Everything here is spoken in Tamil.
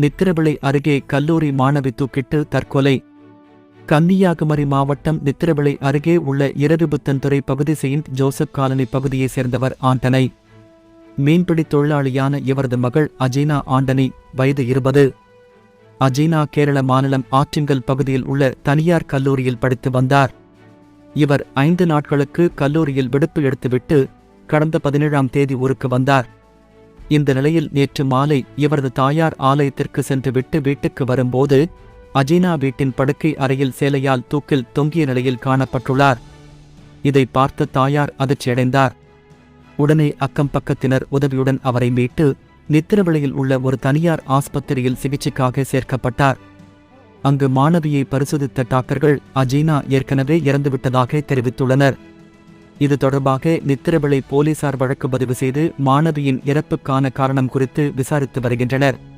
நித்திரவிளை அருகே கல்லூரி மாணவி தூக்கிட்டு தற்கொலை. கன்னியாகுமரி மாவட்டம் நித்திரவிளை அருகே உள்ள இரருபுத்தன்துறை பகுதி செயின்ட் ஜோசப் காலனி பகுதியைச் சேர்ந்தவர் ஆண்டனை. மீன்பிடி தொழிலாளியான இவரது மகள் அஜீனா ஆண்டனி வயது இருபது. அஜீனா கேரள மாநிலம் ஆற்றிங்கல் பகுதியில் உள்ள தனியார் கல்லூரியில் படித்து வந்தார். இவர் ஐந்து நாட்களுக்கு கல்லூரியில் விடுப்பு எடுத்துவிட்டு கடந்த பதினேழாம் தேதி ஊருக்கு வந்தார். இந்த நிலையில் நேற்று மாலை இவரது தாயார் ஆலயத்திற்கு சென்றுவிட்டு வீட்டுக்கு வரும்போது அஜீனா வீட்டின் படுக்கை அறையில் சேலையால் தூக்கில் தொங்கிய நிலையில் காணப்பட்டுள்ளார். இதை பார்த்த தாயார் அதிர்ச்சியடைந்தார். உடனே அக்கம் பக்கத்தினர் உதவியுடன் அவரை மீட்டு நித்திரவிளையில் உள்ள ஒரு தனியார் ஆஸ்பத்திரியில் சிகிச்சைக்காக சேர்க்கப்பட்டார். அங்கு மாணவியை பரிசோதித்த டாக்டர்கள் அஜீனா ஏற்கனவே இறந்துவிட்டதாக தெரிவித்துள்ளனர். இது தொடர்பாக நித்திரவிளை போலீசார் வழக்கு பதிவு செய்து மாணவியின் இறப்புக்கான காரணம் குறித்து விசாரித்து வருகின்றனர்.